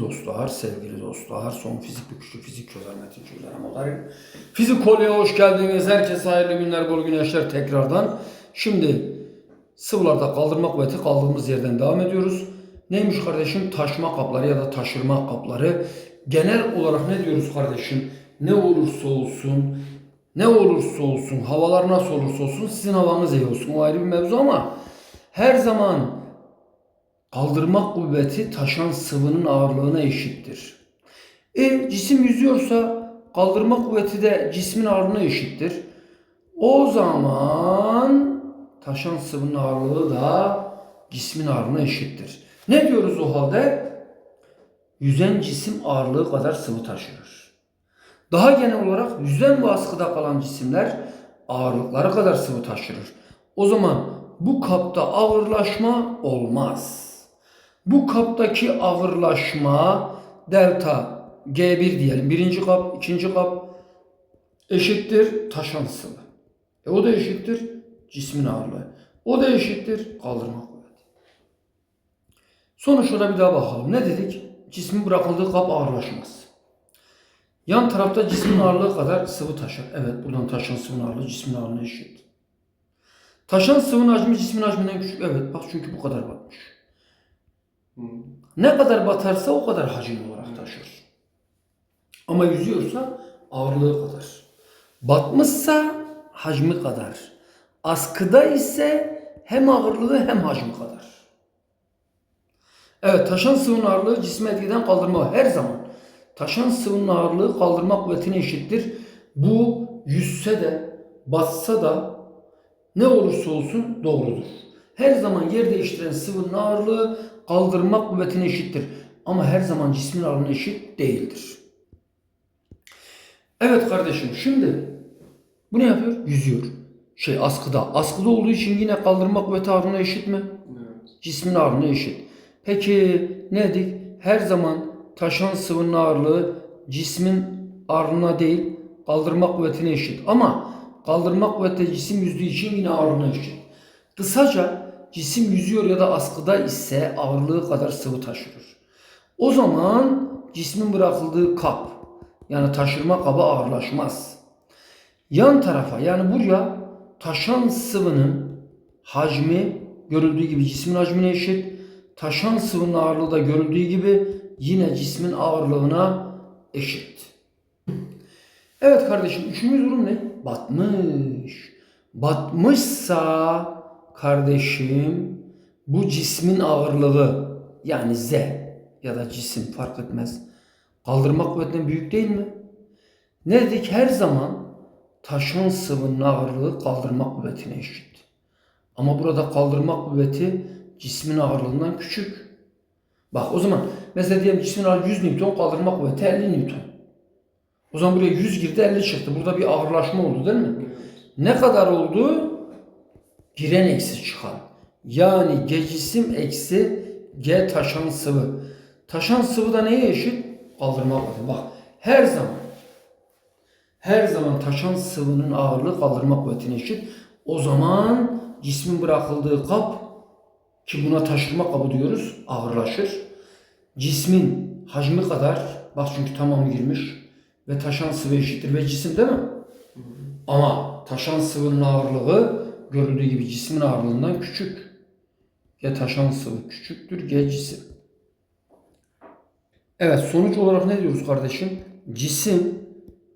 Dostlar, sevgili dostlar, son fizik büküşü, fizik çözer metin çözer modern. Fizik Kolye'ye hoş geldiniz. Herkese hayırlı günler, bol güneşler tekrardan. Şimdi sıvılarda kaldırma kuvveti kaldığımız yerden devam ediyoruz. Neymiş kardeşim? Taşma kapları ya da taşırma kapları. Genel olarak ne diyoruz kardeşim? Ne olursa olsun, ne olursa olsun, havalar nasıl olursa olsun sizin havanız iyi olsun. O ayrı bir mevzu ama her zaman Kaldırma kuvveti taşan sıvının ağırlığına eşittir. E cisim yüzüyorsa kaldırma kuvveti de cismin ağırlığına eşittir. O zaman taşan sıvının ağırlığı da cismin ağırlığına eşittir. Ne diyoruz o halde? Yüzen cisim ağırlığı kadar sıvı taşır. Daha genel olarak yüzen ve askıda kalan cisimler ağırlıkları kadar sıvı taşırır. O zaman bu kapta ağırlaşma olmaz. Bu kaptaki ağırlaşma delta G1 diyelim. Birinci kap, ikinci kap eşittir taşan sıvı. E o da eşittir cismin ağırlığı. O da eşittir kaldırma kuvveti. Sonuçlara bir daha bakalım. Ne dedik? Cismin bırakıldığı kap ağırlaşmaz. Yan tarafta cismin ağırlığı kadar sıvı taşır. Evet buradan taşan sıvının ağırlığı cismin ağırlığına eşit. Taşan sıvının hacmi cismin hacminden küçük. Evet bak çünkü bu kadar batmış. Ne kadar batarsa o kadar hacim olarak taşır. Ama yüzüyorsa ağırlığı kadar. Batmışsa hacmi kadar. Askıda ise hem ağırlığı hem hacmi kadar. Evet taşan sıvının ağırlığı cisme etkiden kaldırma her zaman. Taşan sıvının ağırlığı kaldırma kuvvetine eşittir. Bu yüzse de batsa da ne olursa olsun doğrudur. Her zaman yer değiştiren sıvının ağırlığı kaldırma kuvvetine eşittir. Ama her zaman cismin ağırlığına eşit değildir. Evet kardeşim şimdi bu ne yapıyor? Yüzüyor. Şey askıda. Askıda olduğu için yine kaldırma kuvveti ağırlığına eşit mi? Evet. Cismin ağırlığına eşit. Peki ne dedik? Her zaman taşan sıvının ağırlığı cismin ağırlığına değil kaldırma kuvvetine eşit. Ama kaldırma kuvveti cisim yüzdüğü için yine ağırlığına eşit. Kısaca cisim yüzüyor ya da askıda ise ağırlığı kadar sıvı taşır. O zaman cismin bırakıldığı kap yani taşırma kabı ağırlaşmaz. Yan tarafa yani buraya taşan sıvının hacmi görüldüğü gibi cismin hacmine eşit. Taşan sıvının ağırlığı da görüldüğü gibi yine cismin ağırlığına eşit. Evet kardeşim üçüncü durum ne? Batmış. Batmışsa kardeşim bu cismin ağırlığı yani Z ya da cisim fark etmez. Kaldırma kuvvetinden büyük değil mi? Ne dedik? Her zaman taşan sıvının ağırlığı kaldırma kuvvetine eşit. Ama burada kaldırma kuvveti cismin ağırlığından küçük. Bak o zaman mesela diyelim cismin ağırlığı 100 Newton kaldırma kuvveti 50 Newton. O zaman buraya 100 girdi 50 çıktı. Burada bir ağırlaşma oldu değil mi? Ne kadar oldu? Giren eksi çıkan. Yani G cisim eksi G taşan sıvı. Taşan sıvı da neye eşit? Kaldırma kuvveti. Bak her zaman her zaman taşan sıvının ağırlığı kaldırma kuvvetine eşit. O zaman cismin bırakıldığı kap ki buna taşırma kabı diyoruz ağırlaşır. Cismin hacmi kadar bak çünkü tamamı girmiş ve taşan sıvı eşittir ve cisim değil mi? Ama taşan sıvının ağırlığı görüldüğü gibi cismin ağırlığından küçük. G taşan sıvı küçüktür G cisim. Evet sonuç olarak ne diyoruz kardeşim? Cisim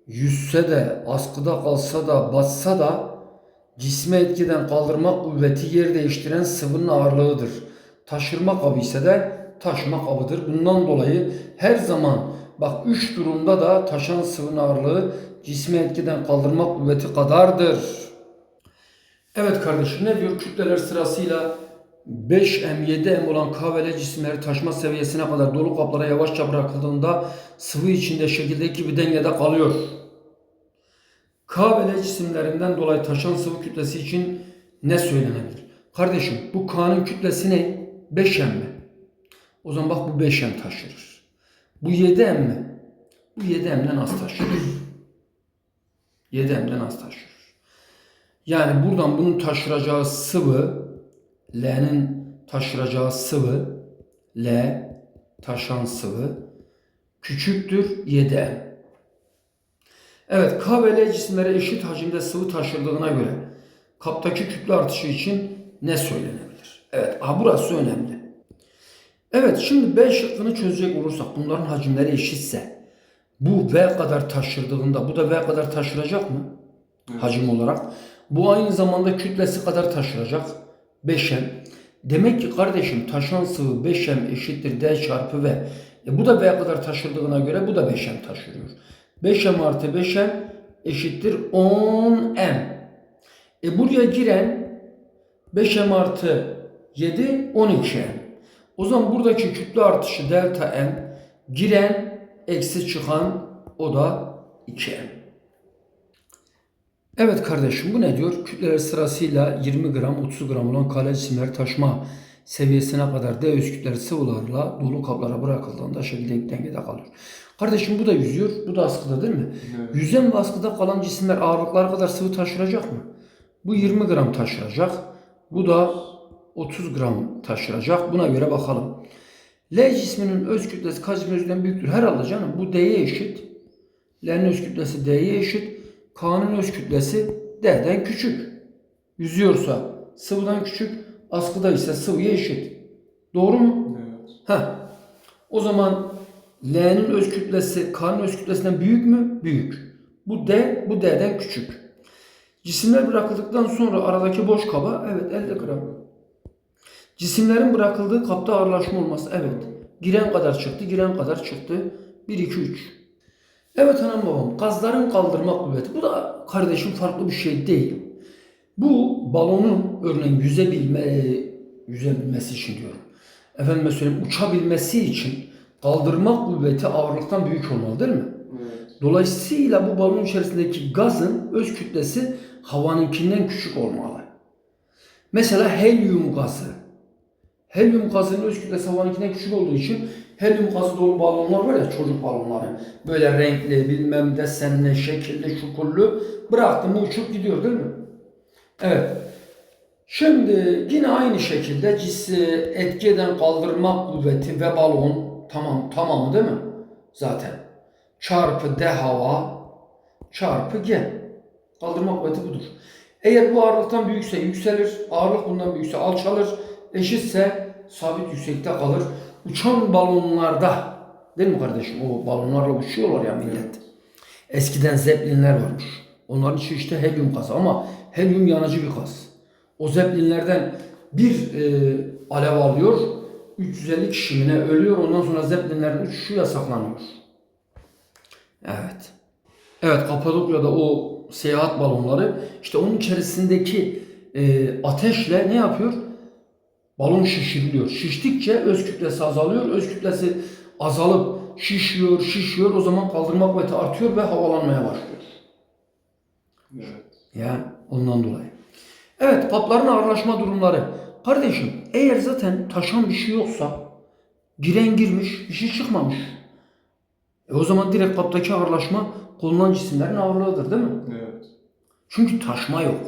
yüzse de askıda kalsa da batsa da cisme etkiden kaldırma kuvveti yer değiştiren sıvının ağırlığıdır. Taşırma kabı ise de taşıma kabıdır. Bundan dolayı her zaman bak üç durumda da taşan sıvının ağırlığı cisme etkiden kaldırma kuvveti kadardır. Evet kardeşim ne diyor? Kütleler sırasıyla 5M 7M olan K ve L cisimleri taşma seviyesine kadar dolu kaplara yavaşça bırakıldığında sıvı içinde şekildeki bir dengede kalıyor. K ve L cisimlerinden dolayı taşan sıvı kütlesi için ne söylenebilir? Kardeşim bu K'nın kütlesi ne? 5M mi? O zaman bak bu 5M taşırır. Bu 7M mi? Bu 7M'den az taşırır. 7M'den az taşırır. Yani buradan bunun taşıracağı sıvı L'nin taşıracağı sıvı L taşan sıvı küçüktür 7M. Evet K ve L cisimlere eşit hacimde sıvı taşırdığına göre kaptaki kütle artışı için ne söylenebilir? Evet aha burası önemli. Evet şimdi B şıkkını çözecek olursak bunların hacimleri eşitse bu V kadar taşırdığında bu da V kadar taşıracak mı? Hacim olarak. Bu aynı zamanda kütlesi kadar taşıracak. 5M. Demek ki kardeşim taşan sıvı 5M eşittir D çarpı V. E bu da V kadar taşırdığına göre bu da 5M taşırıyor. 5M artı 5M eşittir 10M. E buraya giren 5M artı 7 12M. O zaman buradaki kütle artışı delta M giren eksi çıkan o da 2M. Evet kardeşim bu ne diyor? Kütleler sırasıyla 20 gram 30 gram olan kale cisimler taşma seviyesine kadar D öz kütleri sıvılarla dolu kaplara bırakıldığında şekilde dengede kalır. Kardeşim bu da yüzüyor, bu da askıda değil mi? Evet. Yüzen ve askıda kalan cisimler ağırlıkları kadar sıvı taşıracak mı? Bu 20 gram taşıracak. Bu da 30 gram taşıracak. Buna göre bakalım. L cisminin öz kütlesi K cisminin özünden büyüktür. Herhalde canım bu D'ye eşit. L'nin öz kütlesi D'ye eşit. K'nın öz kütlesi D'den küçük. Yüzüyorsa sıvıdan küçük, askıda ise sıvıya eşit. Doğru mu? Evet. Heh. O zaman L'nin öz kütlesi K'nın öz kütlesinden büyük mü? Büyük. Bu D, bu D'den küçük. Cisimler bırakıldıktan sonra aradaki boş kaba evet 50 gram. Cisimlerin bırakıldığı kapta ağırlaşma olması evet. Giren kadar çıktı, giren kadar çıktı. 1, 2, 3. Evet anam babam gazların kaldırma kuvveti. Bu da kardeşim farklı bir şey değil. Bu balonun örneğin yüzebilme, yüzebilmesi için diyorum. Efendim söyleyeyim uçabilmesi için kaldırma kuvveti ağırlıktan büyük olmalı değil mi? Evet. Dolayısıyla bu balon içerisindeki gazın öz kütlesi havanınkinden küçük olmalı. Mesela helyum gazı. Helyum gazının öz kütlesi havanınkinden küçük olduğu için helyum gazı dolu balonlar var ya çocuk balonları. Böyle renkli, bilmem desenli, şekilli, şukurlu. Bıraktım mı uçup gidiyor değil mi? Evet. Şimdi yine aynı şekilde cisi etki eden kaldırma kuvveti ve balon tamam tamamı değil mi? Zaten çarpı D hava çarpı G. Kaldırma kuvveti budur. Eğer bu ağırlıktan büyükse yükselir, ağırlık bundan büyükse alçalır, eşitse sabit yüksekte kalır. Uçan balonlarda, değil mi kardeşim? O balonlarla uçuyorlar ya millet. Eskiden zeplinler varmış. Onların içi işte helyum gazı ama helyum yanıcı bir gaz. O zeplinlerden bir e, alev alıyor, 350 kişi ölüyor. Ondan sonra zeplinlerin uçuşu yasaklanıyor. Evet. Evet Kapadokya'da o seyahat balonları işte onun içerisindeki e, ateşle ne yapıyor? Balon şişiriliyor. Şiştikçe öz kütlesi azalıyor. Öz kütlesi azalıp şişiyor, şişiyor. O zaman kaldırma kuvveti artıyor ve havalanmaya başlıyor. Evet. Ya ondan dolayı. Evet kapların ağırlaşma durumları. Kardeşim eğer zaten taşan bir şey yoksa giren girmiş bir şey çıkmamış. E o zaman direkt kaptaki ağırlaşma konulan cisimlerin ağırlığıdır değil mi? Evet. Çünkü taşma yok.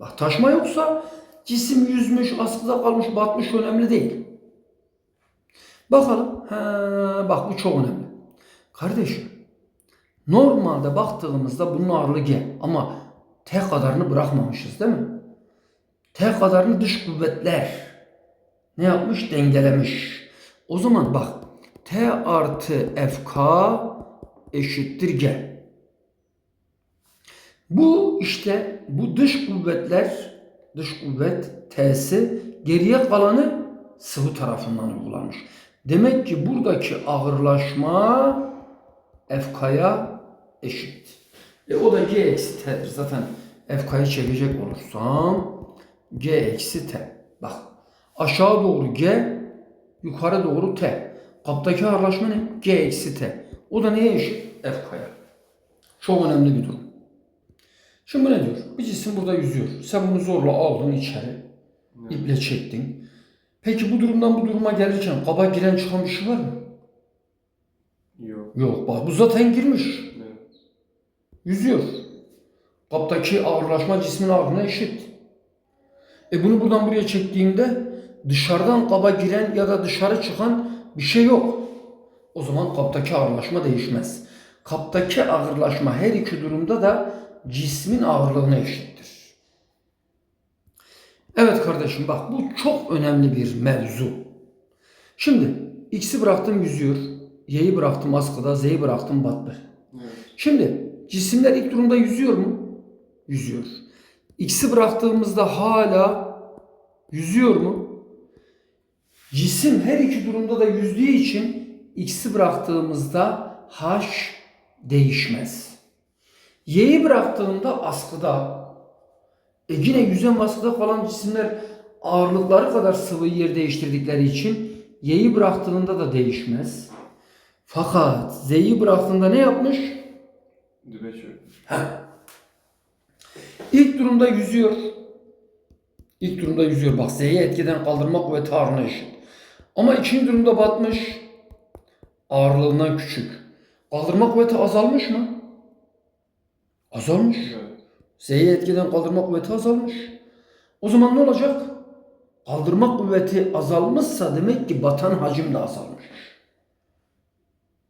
Bak taşma yoksa cisim yüzmüş, askıda kalmış, batmış önemli değil. Bakalım. He, bak bu çok önemli. Kardeşim normalde baktığımızda bunun ağırlığı G ama T kadarını bırakmamışız değil mi? T kadarını dış kuvvetler ne yapmış? Dengelemiş. O zaman bak T artı FK eşittir G. Bu işte bu dış kuvvetler, dış kuvvet T'si geriye kalanı sıvı tarafından uygulanmış. Demek ki buradaki ağırlaşma FK'ya eşit. E o da G eksi T'dir. Zaten FK'yı çekecek olursam G eksi T. Bak aşağı doğru G, yukarı doğru T. Kaptaki ağırlaşma ne? G eksi T. O da neye eşit? FK'ya. Çok önemli bir durum. Şimdi ne diyor? Bir cisim burada yüzüyor. Sen bunu zorla aldın içeri. iple çektin. Peki bu durumdan bu duruma gelirken kaba giren çıkan bir şey var mı? Yok. Yok. Bak bu zaten girmiş. Evet. Yüzüyor. Kaptaki ağırlaşma cismin ağırlığına eşit. E bunu buradan buraya çektiğimde dışarıdan kaba giren ya da dışarı çıkan Bir şey yok. O zaman kaptaki ağırlaşma değişmez. Kaptaki ağırlaşma her iki durumda da cismin ağırlığına eşittir. Evet kardeşim bak bu çok önemli bir mevzu. Şimdi x'i bıraktım yüzüyor. Y'yi bıraktım askıda. Z'yi bıraktım battı. Evet. Şimdi cisimler ilk durumda yüzüyor mu? Yüzüyor. X'i bıraktığımızda hala yüzüyor mu? Cisim her iki durumda da yüzdüğü için X'i bıraktığımızda H değişmez. Y'yi bıraktığımda askıda e yine yüzen baskıda kalan cisimler ağırlıkları kadar sıvı yer değiştirdikleri için Y'yi bıraktığında da değişmez. Fakat Z'yi bıraktığında ne yapmış? Çöktü. İlk durumda yüzüyor. İlk durumda yüzüyor. Bak Z'yi etkiden kaldırma kuvveti ağırlığına eşit. Ama ikinci durumda batmış. Ağırlığından küçük. Kaldırma kuvveti azalmış mı? Azalmış. Evet. Etkiden kaldırma kuvveti azalmış. O zaman ne olacak? Kaldırma kuvveti azalmışsa demek ki batan hacim de azalmış.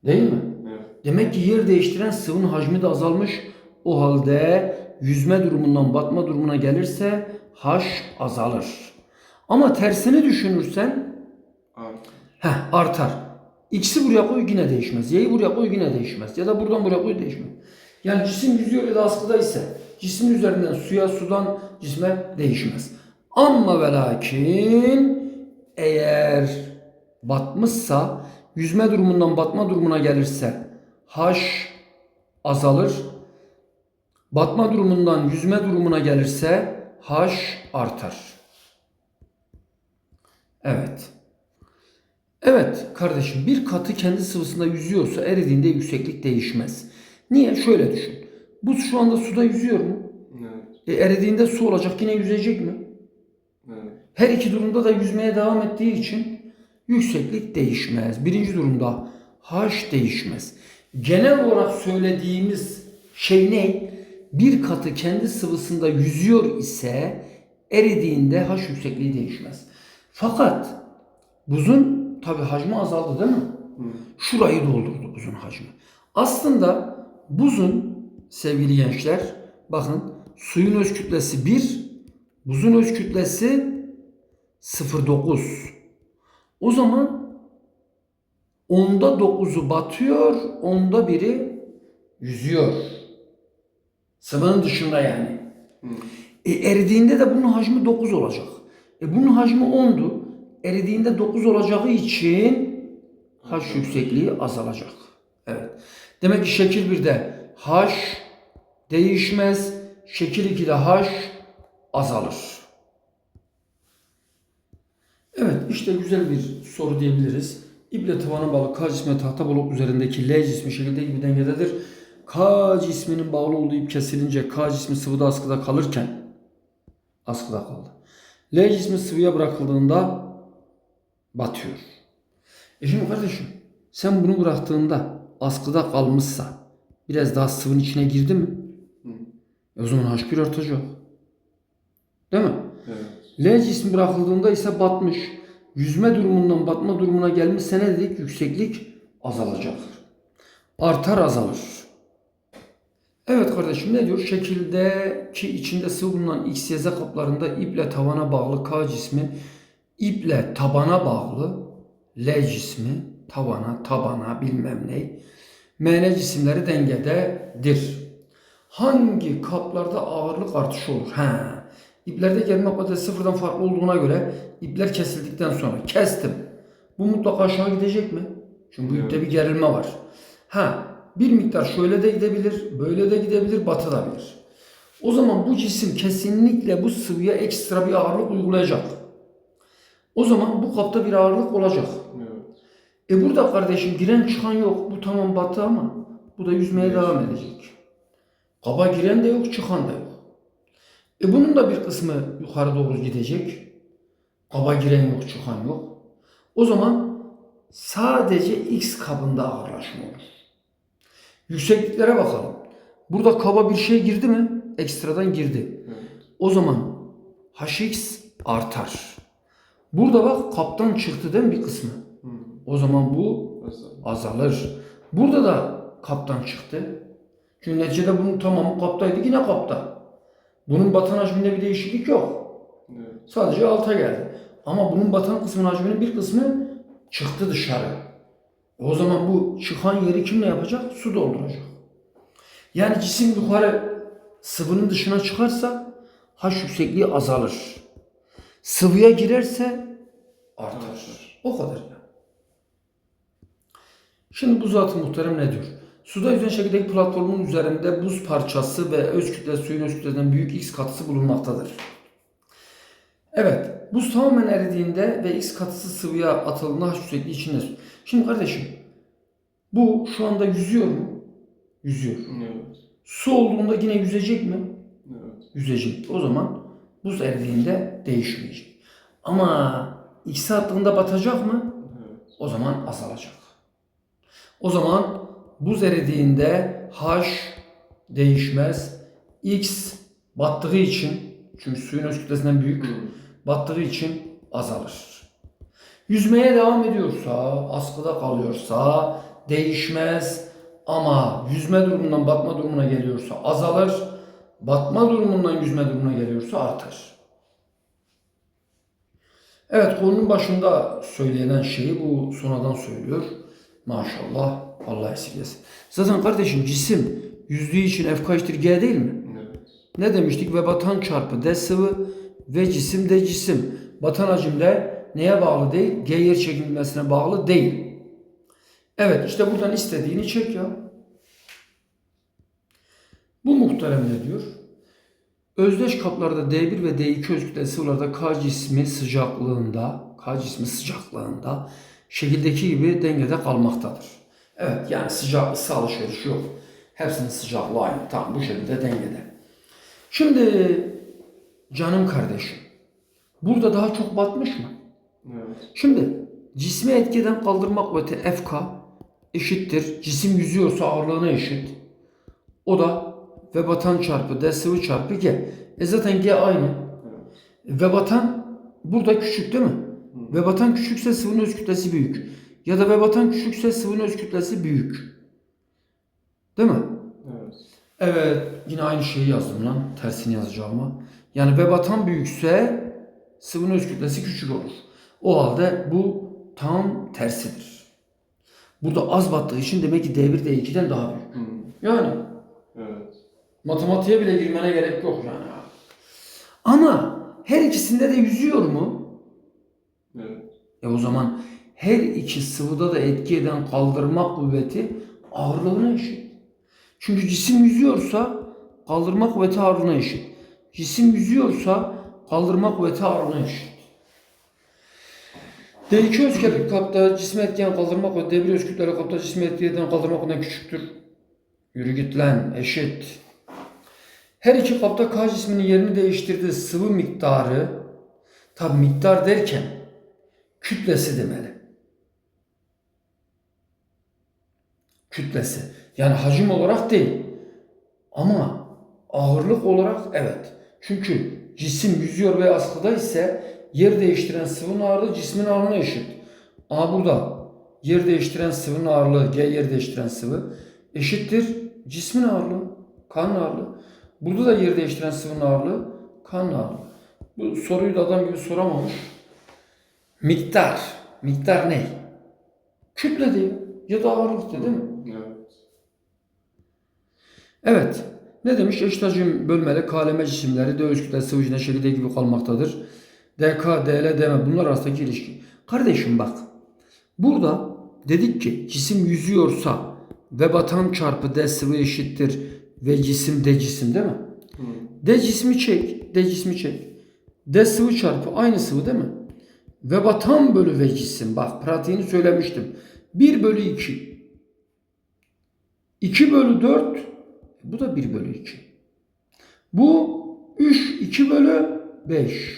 Değil mi? Evet. Demek ki yer değiştiren sıvının hacmi de azalmış. O halde yüzme durumundan batma durumuna gelirse H azalır. Ama tersini düşünürsen Artı. heh, artar. X'i buraya koy yine değişmez. Y'yi buraya koy yine değişmez. Ya da buradan buraya koy değişmez. Yani cisim yüzüyor ya da askıda ise cismin üzerinden suya sudan cisme değişmez. Ama ve lakin eğer batmışsa yüzme durumundan batma durumuna gelirse H azalır. Batma durumundan yüzme durumuna gelirse H artar. Evet. Evet kardeşim bir katı kendi sıvısında yüzüyorsa eridiğinde yükseklik değişmez. Niye? Şöyle düşün. Buz şu anda suda yüzüyor mu? Evet. E, eridiğinde su olacak yine yüzecek mi? Evet. Her iki durumda da yüzmeye devam ettiği için yükseklik değişmez. Birinci durumda H değişmez. Genel olarak söylediğimiz şey ne? Bir katı kendi sıvısında yüzüyor ise eridiğinde H yüksekliği değişmez. Fakat buzun tabi hacmi azaldı değil mi? Hı. Şurayı doldurdu buzun hacmi. Aslında buzun sevgili gençler bakın suyun öz kütlesi 1, buzun öz kütlesi 0.9. O zaman onda 9'u batıyor, onda biri yüzüyor. Sıvının dışında yani. Hı. E, eridiğinde de bunun hacmi 9 olacak. E, bunun hacmi 10'du. Eridiğinde 9 olacağı için H yüksekliği azalacak. Evet. Demek ki şekil 1'de H değişmez. Şekil 2'de H azalır. Evet işte güzel bir soru diyebiliriz. İple tavana bağlı K cismi tahta blok üzerindeki L cismi şekilde gibi dengededir. K cisminin bağlı olduğu ip kesilince K cismi sıvıda askıda kalırken askıda kaldı. L cismi sıvıya bırakıldığında batıyor. E şimdi kardeşim sen bunu bıraktığında askıda kalmışsa biraz daha sıvının içine girdi mi? Hı. E o zaman H1 artacak. Değil mi? Evet. L cismi bırakıldığında ise batmış. Yüzme durumundan batma durumuna gelmişse ne dedik? Yükseklik azalacak. Artar azalır. Evet kardeşim ne diyor? Şekildeki içinde sıvı bulunan X, Y, Z kaplarında iple tavana bağlı K cismi iple tabana bağlı L cismi tavana, tabana bilmem ne. MN cisimleri dengededir. Hangi kaplarda ağırlık artışı olur? He. İplerde gelme kuvveti sıfırdan farklı olduğuna göre ipler kesildikten sonra kestim. Bu mutlaka aşağı gidecek mi? Çünkü bu ipte bir gerilme var. Ha, bir miktar şöyle de gidebilir, böyle de gidebilir, batabilir. O zaman bu cisim kesinlikle bu sıvıya ekstra bir ağırlık uygulayacak. O zaman bu kapta bir ağırlık olacak. Evet. E burada kardeşim giren çıkan yok. Bu tamam batı ama bu da yüzmeye Evet. devam edecek. Kaba giren de yok, çıkan da yok. E bunun da bir kısmı yukarı doğru gidecek. Kaba giren yok, çıkan yok. O zaman sadece X kabında ağırlaşma olur. Yüksekliklere bakalım. Burada kaba bir şey girdi mi? Ekstradan girdi. Evet. O zaman Hx artar. Burada bak kaptan çıktı değil mi bir kısmı? O zaman bu Azal. azalır. Burada da kaptan çıktı. Çünkü neticede bunun tamamı kaptaydı yine kapta. Bunun batan hacminde bir değişiklik yok. Evet. Sadece alta geldi. Ama bunun batan kısmının hacminin bir kısmı çıktı dışarı. O zaman bu çıkan yeri kimle yapacak? Su dolduracak. Yani cisim yukarı sıvının dışına çıkarsa H yüksekliği azalır. Sıvıya girerse artar. Artar. O kadar. Şimdi bu zat-ı muhterem ne diyor? Suda yüzen şekildeki platformun üzerinde buz parçası ve öz kütle suyun öz kütlesinden büyük X katısı bulunmaktadır. Evet, buz tamamen eridiğinde ve X katısı sıvıya atıldığında H yüksekliği içinde. Şimdi kardeşim, bu şu anda yüzüyor mu? Yüzüyor. Evet. Su olduğunda yine yüzecek mi? Evet. yüzecek. O zaman buz eridiğinde değişmeyecek. Ama X attığında batacak mı? Evet. O zaman azalacak. O zaman buz eridiğinde H değişmez. X battığı için çünkü suyun öz kütlesinden büyük battığı için azalır. Yüzmeye devam ediyorsa, askıda kalıyorsa değişmez ama yüzme durumundan batma durumuna geliyorsa azalır. Batma durumundan yüzme durumuna geliyorsa artar. Evet konunun başında söylenen şeyi bu sonradan söylüyor. Maşallah Allah esirgesin. Zaten kardeşim cisim yüzdüğü için F kaçtır G değil mi? Evet. Ne demiştik? Ve batan çarpı D sıvı ve cisim de cisim. Batan hacimle neye bağlı değil? G yer çekilmesine bağlı değil. Evet işte buradan istediğini çek ya. Bu muhterem ne diyor? Özdeş kaplarda D1 ve D2 öz kütleli sıvılarda K cismi sıcaklığında, K cismi sıcaklığında şekildeki gibi dengede kalmaktadır. Evet yani sıcak ısı alışverişi yok. Hepsinin sıcaklığı aynı. Tam bu şekilde dengede. Şimdi canım kardeşim burada daha çok batmış mı? Evet. Şimdi cismi etkiden kaldırma kuvveti FK eşittir. Cisim yüzüyorsa ağırlığına eşit. O da ve batan çarpı D sıvı çarpı G. E zaten G aynı. Evet. Ve batan burada küçük değil mi? Ve batan küçükse sıvının öz kütlesi büyük. Ya da ve batan küçükse sıvının öz kütlesi büyük. Değil mi? Evet. Evet, yine aynı şeyi yazdım lan. Tersini yazacağıma. Yani ve batan büyükse sıvının öz kütlesi küçük olur. O halde bu tam tersidir. Burada az battığı için demek ki D1 D2'den daha büyük. Hı. Yani Evet. matematiğe bile girmene gerek yok yani. Ama her ikisinde de yüzüyor mu? Evet. E o zaman her iki sıvıda da etki eden kaldırma kuvveti ağırlığına eşit. Çünkü cisim yüzüyorsa kaldırma kuvveti ağırlığına eşit. Cisim yüzüyorsa kaldırma kuvveti ağırlığına eşit. D2 öz kapta cisme etkileyen kaldırma kuvveti D1 öz kapta cisme etkileyen kaldırma kuvvetinden küçüktür. Yürü git lan eşit. Her iki kapta K cisminin yerini değiştirdiği sıvı miktarı tabi miktar derken kütlesi demeli. Kütlesi. Yani hacim olarak değil. Ama ağırlık olarak evet. Çünkü cisim yüzüyor ve askıda ise yer değiştiren sıvının ağırlığı cismin ağırlığına eşit. Ama burada yer değiştiren sıvının ağırlığı, G yer değiştiren sıvı eşittir cismin ağırlığı, kan ağırlığı. Burada da yer değiştiren sıvının ağırlığı, kan ağırlığı. Bu soruyu da adam gibi soramamış. Miktar. Miktar ne? Kütle diyor. Ya da ağırlık diyor değil mi? Evet. Evet. Ne demiş? Eşit hacim bölmeli KLM cisimleri D öz kütle sıvı içinde şekilde gibi kalmaktadır. DK, DL, DM bunlar arasındaki ilişki. Kardeşim bak. Burada dedik ki cisim yüzüyorsa ve batan çarpı D sıvı eşittir ve cisim D cisim değil mi? Hı. D cismi çek. D cismi çek. D sıvı çarpı aynı sıvı değil mi? Ve batan bölü ve cisim. Bak pratiğini söylemiştim. 1 bölü 2. 2 bölü 4. Bu da 1 bölü 2. Bu 3 2 bölü 5.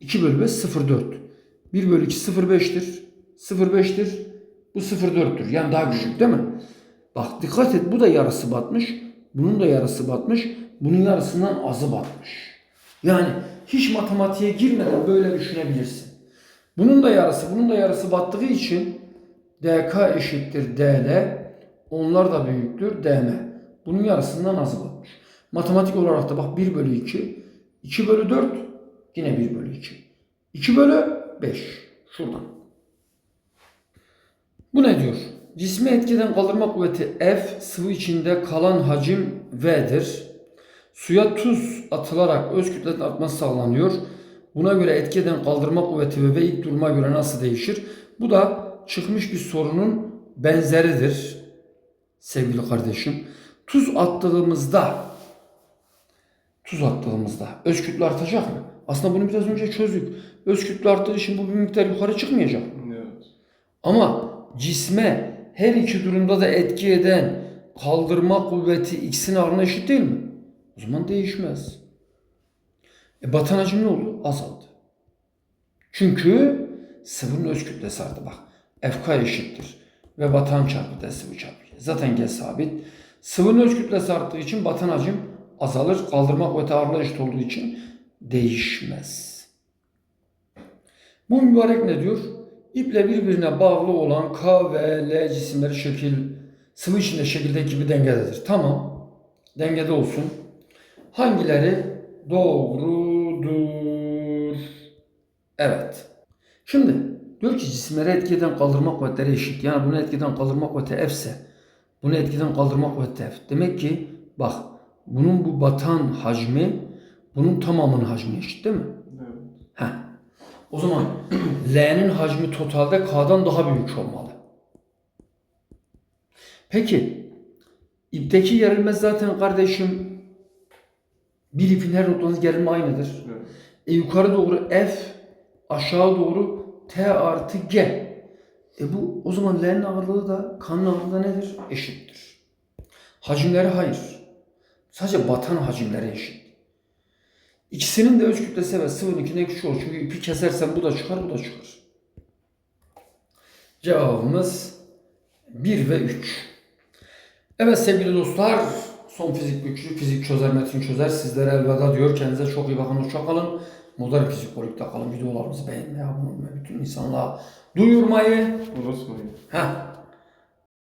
2 bölü 5 0 4. 1 bölü 2 0 5'tir. 0 5'tir. Bu 0 4'tür. Yani daha küçük değil mi? Bak dikkat et bu da yarısı batmış. Bunun da yarısı batmış. Bunun yarısından azı batmış. Yani hiç matematiğe girmeden böyle düşünebilirsin. Bunun da yarısı, bunun da yarısı battığı için DK eşittir DL. Onlar da büyüktür DM. Bunun yarısından azı batmış. Matematik olarak da bak 1 bölü 2. 2 bölü 4 yine 1 bölü 2. 2 bölü 5. Şuradan. Bu ne diyor? Cismi etkiden kaldırma kuvveti F, sıvı içinde kalan hacim V'dir. Suya tuz atılarak öz kütlenin artması sağlanıyor. Buna göre etkiden kaldırma kuvveti ve V ilk duruma göre nasıl değişir? Bu da çıkmış bir sorunun benzeridir. Sevgili kardeşim. Tuz attığımızda tuz attığımızda öz kütle artacak mı? Aslında bunu biraz önce çözdük. Öz kütle arttığı için bu bir miktar yukarı çıkmayacak. Evet. Ama cisme her iki durumda da etki eden kaldırma kuvveti x'in ağırlığına eşit değil mi? O zaman değişmez. E batan hacim ne oldu? Azaldı. Çünkü sıvının öz kütlesi arttı. Bak FK eşittir. Ve batan çarpı D sıvı çarpı. Zaten G sabit. Sıvının öz kütlesi arttığı için batan hacim azalır. Kaldırma kuvveti ağırlığa eşit olduğu için değişmez. Bu mübarek ne diyor? İple birbirine bağlı olan K ve L cisimleri şekil sıvı içinde şekildeki gibi dengededir. Tamam. Dengede olsun. Hangileri doğrudur? Evet. Şimdi diyor ki cisimleri etki eden kaldırma kuvvetleri eşit. Yani bunu etkiden kaldırma kuvveti F ise bunu etkiden kaldırma kuvveti F. Demek ki bak bunun bu batan hacmi bunun tamamının hacmi eşit değil mi? Evet. Heh. O zaman L'nin hacmi totalde K'dan daha büyük olmalı. Peki ipteki gerilme zaten kardeşim bir ipin her noktanız gerilme aynıdır. Evet. E yukarı doğru F, aşağı doğru T artı G. E bu o zaman L'nin ağırlığı da K'nın ağırlığı da nedir? Eşittir. Hacimleri hayır. Sadece batan hacimleri eşit. İkisinin de öz kütlesi ve sıvınınkinden küçük olur. Çünkü ipi kesersen bu da çıkar, bu da çıkar. Cevabımız 1 ve 3. Evet sevgili dostlar, son fizik güçlü, fizik çözer, metin çözer. Sizlere elveda diyor. Kendinize çok iyi bakın, hoşça kalın. Modern fizik korukta kalın. Videolarımızı beğenmeyi, abone olmayı, bütün insanlığa duyurmayı. Unutmayın. Heh,